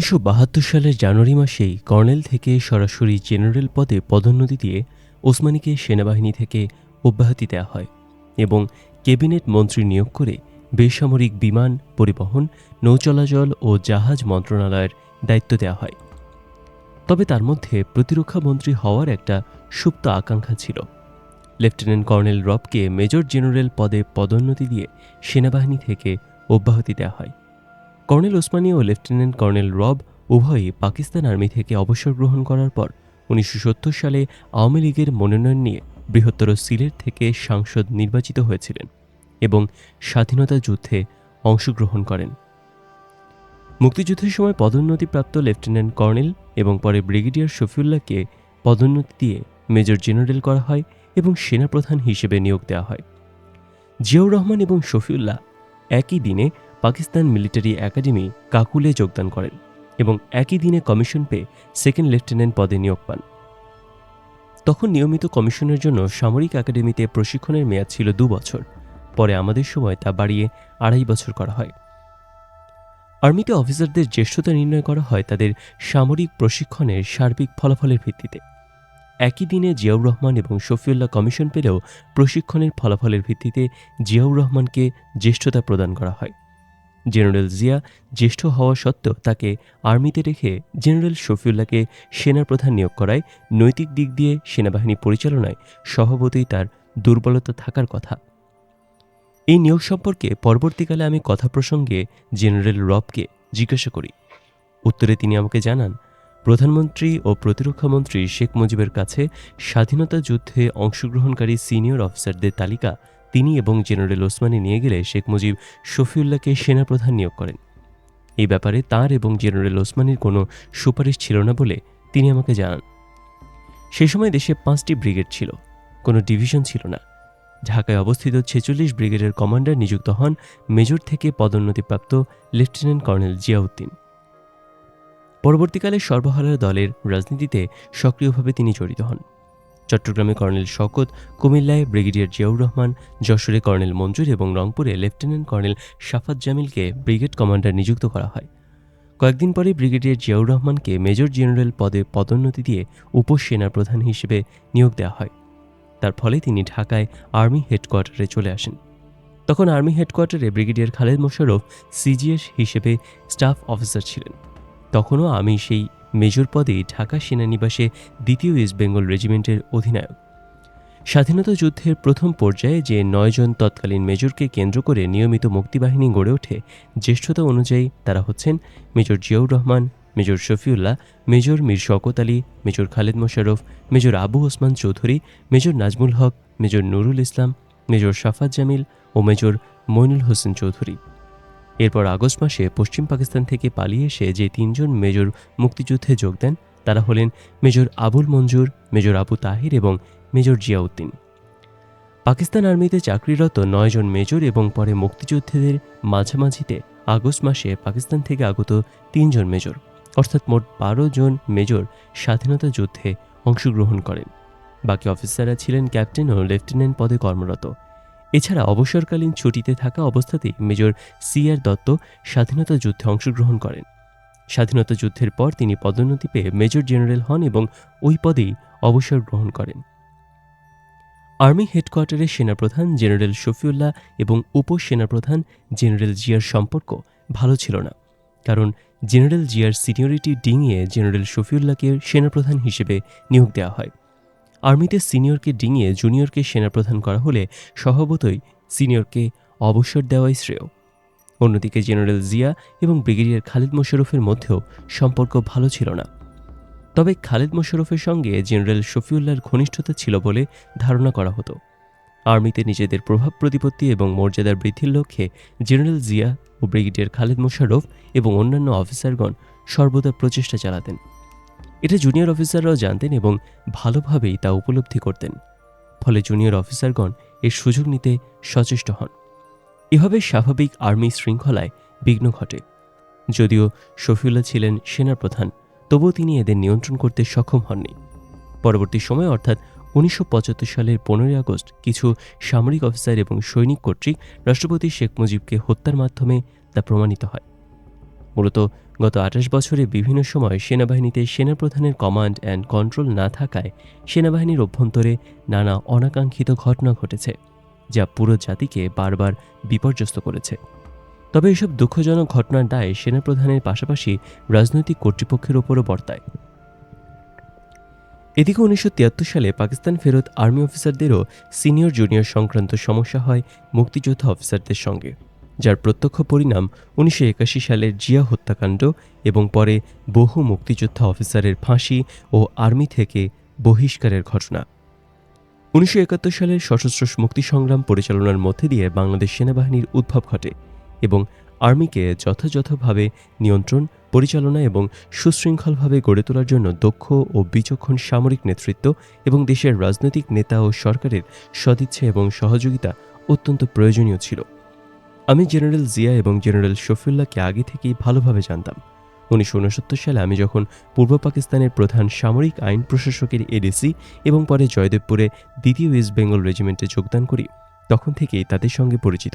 উনিশশো বাহাত্তর সালের জানুয়ারি মাসেই কর্নেল থেকে সরাসরি জেনারেল পদে পদোন্নতি দিয়ে ওসমানীকে সেনাবাহিনী থেকে অব্যাহতি দেওয়া হয় এবং ক্যাবিনেট মন্ত্রী নিয়োগ করে বেসামরিক বিমান পরিবহন, নৌচলাচল ও জাহাজ মন্ত্রণালয়ের দায়িত্ব দেওয়া হয়। তবে তার মধ্যে প্রতিরক্ষা মন্ত্রী হওয়ার একটা সুপ্ত আকাঙ্ক্ষা ছিল। লেফটেন্যান্ট কর্নেল রবকে মেজর জেনারেল পদে পদোন্নতি দিয়ে সেনাবাহিনী থেকে অব্যাহতি দেওয়া হয়। কর্নেল ওসমানী ও লেফটেন্যান্ট কর্নেল রব উভয়ই পাকিস্তান আর্মি থেকে অবসর গ্রহণ করার পর উনিশশো সত্তর সালে আওয়ামী লীগের মনোনয়ন নিয়ে বৃহত্তর সিলেট থেকে সাংসদ নির্বাচিত হয়েছিলেন এবং স্বাধীনতা যুদ্ধে অংশগ্রহণ করেন। মুক্তিযুদ্ধের সময় পদোন্নতিপ্রাপ্ত লেফটেন্যান্ট কর্নেল এবং পরে ব্রিগেডিয়ার শফিউল্লাহকে পদোন্নতি দিয়ে মেজর জেনারেল করা হয় এবং সেনাপ্রধান হিসেবে নিয়োগ দেওয়া হয়। জিয়াউর রহমান এবং শফিউল্লাহ একই দিনে পাকিস্তান মিলিটারি একাডেমি কাকুলে যোগদান করেন এবং একই দিনে কমিশন পেয়ে সেকেন্ড লেফটেন্যান্ট পদে নিয়োগ পান। তখন নিয়মিত কমিশনের জন্য সামরিক একাডেমিতে প্রশিক্ষণের মেয়াদ ছিল দু বছর। পরে আমাদের সময় তা বাড়িয়ে আড়াই বছর করা হয়। আর্মিতে অফিসারদের জ্যেষ্ঠতা নির্ণয় করা হয় তাদের সামরিক প্রশিক্ষণের সার্বিক ফলাফলের ভিত্তিতে। একই দিনে জিয়াউর রহমান এবং শফিউল্লাহ কমিশন পেলেও প্রশিক্ষণের ফলাফলের ভিত্তিতে জিয়াউর রহমানকে জ্যেষ্ঠতা প্রদান করা হয়। জেনারেল জিয়া জ্যেষ্ঠ হওয়া সত্ত্বেও তাকে আর্মিতে রেখে জেনারেল শফিউল্লাহকে সেনাপ্রধান নিয়োগ করায় নৈতিক দিক দিয়ে সেনাবাহিনী পরিচালনায় স্বভাবতই তার দুর্বলতা থাকার কথা। এই নিয়োগ সম্পর্কে পরবর্তীকালে আমি কথা প্রসঙ্গে জেনারেল রবকে জিজ্ঞাসা করি। উত্তরে তিনি আমাকে জানান, প্রধানমন্ত্রী ও প্রতিরক্ষামন্ত্রী শেখ মুজিবের কাছে স্বাধীনতা যুদ্ধে অংশগ্রহণকারী সিনিয়র অফিসারদের তালিকা তিনি এবং জেনারেল ওসমানী নিয়ে গেলে শেখ মুজিব শফিউল্লাহকে সেনাপ্রধান নিয়োগ করেন। এই ব্যাপারে তার এবং জেনারেল ওসমানীর কোনো সুপারিশ ছিল না বলে তিনি আমাকে জানান। সে সময় দেশে পাঁচটি ব্রিগেড ছিল, কোনো ডিভিশন ছিল না। ঢাকায় অবস্থিত ছেচল্লিশ ব্রিগেডের কমান্ডার নিযুক্ত হন মেজর থেকে পদোন্নতিপ্রাপ্ত লেফটেন্যান্ট কর্নেল জিয়াউদ্দিন। পরবর্তীকালে সর্বহারার দলের রাজনীতিতে সক্রিয়ভাবে তিনি জড়িত হন। চট্টগ্রামে কর্নেল শওকত, কুমিল্লায় ব্রিগেডিয়ার জিয়াউর রহমান, যশোরে কর্নেল মঞ্জুর এবং রংপুরে লেফটেন্যান্ট কর্নেল শাফাত জামিলকে ব্রিগেড কমান্ডার নিযুক্ত করা হয়। কয়েকদিন পরে ব্রিগেডিয়ার জিয়াউর রহমানকে মেজর জেনারেল পদে পদোন্নতি দিয়ে উপসেনা প্রধান হিসেবে নিয়োগ দেওয়া হয়। তার ফলে তিনি ঢাকায় আর্মি হেডকোয়ার্টারে চলে আসেন। তখন আর্মি হেডকোয়ার্টারে ব্রিগেডিয়ার খালেদ মোশারফ সিজিএস হিসেবে স্টাফ অফিসার ছিলেন। তখনও আমি সেই মেজর পদেই ঢাকা সেনানিবাসে দ্বিতীয় ইস্ট বেঙ্গল রেজিমেন্টের অধিনায়ক। স্বাধীনতা যুদ্ধের প্রথম পর্যায়ে যে নয়জন তৎকালীন মেজরকে কেন্দ্র করে নিয়মিত মুক্তিবাহিনী গড়ে ওঠে, জ্যেষ্ঠতা অনুযায়ী তারা হচ্ছেন major Ziaur Rahman, major Shafiullah, major Mir Shaukat Ali, major Khaled Mosharraf major Abu Osman Chowdhury, major Nazmul Haque, major Nurul Islam, major Shafat Jamil ও মেজর মইনুল হোসেন চৌধুরী। এরপর আগস্ট মাসে পশ্চিম পাকিস্তান থেকে পালিয়ে এসে যে তিনজন মেজর মুক্তিযুদ্ধে যোগ দেন, তারা হলেন মেজর আবুল মঞ্জুর, মেজর আবু তাহির এবং মেজর জিয়াউদ্দিন। পাকিস্তান আর্মিতে চাকরিরত নয়জন মেজর এবং পরে মুক্তিযোদ্ধাদের মাঝামাঝিতে আগস্ট মাসে পাকিস্তান থেকে আগত তিনজন মেজর, অর্থাৎ মোট বারো জন মেজর স্বাধীনতা যুদ্ধে অংশগ্রহণ করেন। বাকি অফিসাররা ছিলেন ক্যাপ্টেন ও লেফটেন্যান্ট পদে কর্মরত। এছাড়া অবসরকালীন ছুটিতে থাকা অবস্থাতেই মেজর সি আর দত্ত স্বাধীনতা যুদ্ধে অংশগ্রহণ করেন। স্বাধীনতা যুদ্ধের পর তিনি পদোন্নতি পেয়ে মেজর জেনারেল হন এবং ওই পদেই অবসর গ্রহণ করেন। আর্মি হেডকোয়ার্টারের সেনাপ্রধান জেনারেল শফিউল্লাহ এবং উপসেনাপ্রধান জেনারেল জিয়ার সম্পর্ক ভালো ছিল না, কারণ জেনারেল জিয়ার সিনিয়রিটি ডিঙিয়ে জেনারেল শফিউল্লাহকে সেনাপ্রধান হিসেবে নিয়োগ দেওয়া হয়। আর্মিতে সিনিয়রকে ডিঙিয়ে জুনিয়রকে সেনাপ্রধান করা হলে স্বভাবতই সিনিয়রকে অবসর দেওয়াই শ্রেয়। অন্যদিকে জেনারেল জিয়া এবং ব্রিগেডিয়ার খালিদ মোশারফের মধ্যেও সম্পর্ক ভালো ছিল না। তবে খালিদ মোশারফের সঙ্গে জেনারেল শফিউল্লাহর ঘনিষ্ঠতা ছিল বলে ধারণা করা হতো। আর্মিতে নিজেদের প্রভাব প্রতিপত্তি এবং মর্যাদার বৃদ্ধির লক্ষ্যে জেনারেল জিয়া ও ব্রিগেডিয়ার খালিদ মোশারফ এবং অন্যান্য অফিসারগণ সর্বদা প্রচেষ্টা চালাতেন। এটা জুনিয়র অফিসাররাও জানতেন এবং ভালোভাবেই তা উপলব্ধি করতেন। ফলে জুনিয়র অফিসারগণ এর সুযোগ নিতে সচেষ্ট হন। এভাবে স্বাভাবিক আর্মি শৃঙ্খলায় বিঘ্ন ঘটে। যদিও শফিউল্লাহ ছিলেন সেনাপ্রধান তবুও তিনি এদের নিয়ন্ত্রণ করতে সক্ষম হননি। পরবর্তী সময়ে অর্থাৎ উনিশশো পঁচাত্তর সালের পনেরোই আগস্ট কিছু সামরিক অফিসার এবং সৈনিক কর্তৃক রাষ্ট্রপতি শেখ মুজিবকে হত্যার মাধ্যমে তা প্রমাণিত হয়। মূলত গত আঠাশ বছরে বিভিন্ন সময় সেনাবাহিনীতে সেনাপ্রধানের কমান্ড অ্যান্ড কন্ট্রোল না থাকায় সেনাবাহিনীর অভ্যন্তরে নানা অনাকাঙ্ক্ষিত ঘটনা ঘটেছে, যা পুরো জাতিকে বারবার বিপর্যস্ত করেছে। তবে এসব দুঃখজনক ঘটনার দায় সেনাপ্রধানের পাশাপাশি রাজনৈতিক কর্তৃপক্ষের ওপরও বর্তায়। এদিকে উনিশশো তিয়াত্তর সালে পাকিস্তান ফেরত আর্মি অফিসারদেরও সিনিয়র জুনিয়র সংক্রান্ত সমস্যা হয় মুক্তিযোদ্ধা অফিসারদের সঙ্গে। যার প্রত্যক্ষ পরিণাম উনিশশো একাশি সালের জিয়া হত্যাকাণ্ড এবং পরে বহু মুক্তিযোদ্ধা অফিসারের ফাঁসি ও আর্মি থেকে বহিষ্কারের ঘটনা। উনিশশো একাত্তর সালের সশস্ত্র মুক্তি সংগ্রাম পরিচালনার মধ্যে দিয়ে বাংলাদেশ সেনাবাহিনীর উদ্ভব ঘটে এবং আর্মিকে যথাযথভাবে নিয়ন্ত্রণ, পরিচালনা এবং সুশৃঙ্খলভাবে গড়ে তোলার জন্য দক্ষ ও বিচক্ষণ সামরিক নেতৃত্ব এবং দেশের রাজনৈতিক নেতা ও সরকারের সদিচ্ছা এবং সহযোগিতা অত্যন্ত প্রয়োজনীয় ছিল। আমি জেনারেল জিয়া এবং জেনারেল শফিউল্লাহকে আগে থেকেই ভালোভাবে জানতাম। উনিশশো উনসত্তর সালে আমি যখন পূর্ব পাকিস্তানের প্রধান সামরিক আইন প্রশাসকের এডিসি এবং পরে জয়দেবপুরে দ্বিতীয় ইস্ট বেঙ্গল রেজিমেন্টে যোগদান করি, তখন থেকেই তাদের সঙ্গে পরিচিত।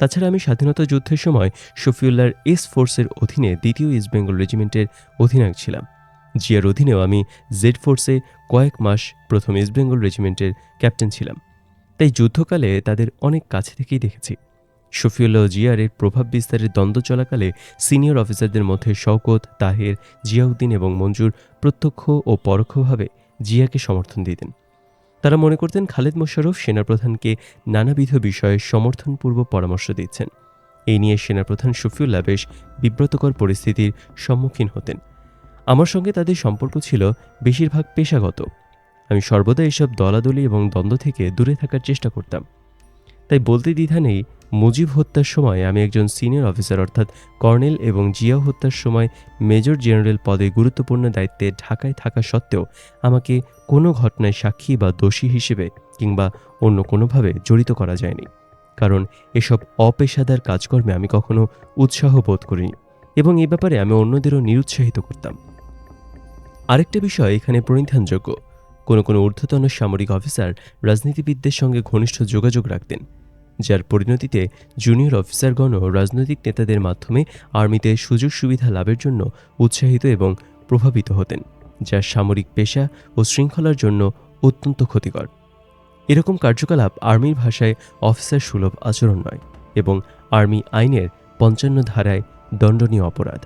তাছাড়া আমি স্বাধীনতা যুদ্ধের সময় শফিউল্লাহর এস ফোর্সের অধীনে দ্বিতীয় ইস্ট বেঙ্গল রেজিমেন্টের অধিনায়ক ছিলাম। জিয়ার অধীনেও আমি জেড ফোর্সে কয়েক মাস প্রথম ইস্ট বেঙ্গল রেজিমেন্টের ক্যাপ্টেন ছিলাম। তাই যুদ্ধকালে তাদের অনেক কাছে থেকেই দেখেছি। শফিউল্লাহ ও জিয়ারের প্রভাব বিস্তারের দ্বন্দ্ব চলাকালে সিনিয়র অফিসারদের মধ্যে শওকত, তাহের, জিয়াউদ্দিন এবং মঞ্জুর প্রত্যক্ষ ও পরোক্ষভাবে জিয়াকে সমর্থন দিতেন। তারা মনে করতেন খালেদ মোশাররফ সেনাপ্রধানকে নানাবিধ বিষয়ে সমর্থনপূর্ব পরামর্শ দিচ্ছেন। এই নিয়ে সেনাপ্রধান শফিউল্লাহ বেশ বিব্রতকর পরিস্থিতির সম্মুখীন হতেন। আমার সঙ্গে তাদের সম্পর্ক ছিল বেশিরভাগ পেশাগত। আমি সর্বদা এসব দলাদলি এবং দ্বন্দ্ব থেকে দূরে থাকার চেষ্টা করতাম। তাই বলতে দ্বিধা নেই, মুজিব হত্যার সময় আমি একজন সিনিয়র অফিসার, অর্থাৎ কর্নেল এবং জিয়া হত্যার সময় মেজর জেনারেল পদে গুরুত্বপূর্ণ দায়িত্বে ঢাকায় থাকা সত্ত্বেও আমাকে কোনো ঘটনায় সাক্ষী বা দোষী হিসেবে কিংবা অন্য কোনোভাবে জড়িত করা যায়নি। কারণ এসব অপেশাদার কাজকর্মে আমি কখনো উৎসাহ বোধ করিনি এবং এ ব্যাপারে আমি অন্যদেরও নিরুৎসাহিত করতাম। আরেকটা বিষয় এখানে পরিধানযোগ্য কোনো কোনো ঊর্ধ্বতন সামরিক অফিসার রাজনীতিবিদদের সঙ্গে ঘনিষ্ঠ যোগাযোগ রাখতেন। যার পরিণতিতে জুনিয়র অফিসারগণও রাজনৈতিক নেতাদের মাধ্যমে আর্মিতে সুযোগ সুবিধা লাভের জন্য উৎসাহিত এবং প্রভাবিত হতেন যা সামরিক পেশা ও শৃঙ্খলার জন্য অত্যন্ত ক্ষতিকর। এরকম কার্যকলাপ আর্মির ভাষায় অফিসার সুলভ আচরণ নয় এবং আর্মি আইনের পঞ্চান্ন ধারায় দণ্ডনীয় অপরাধ।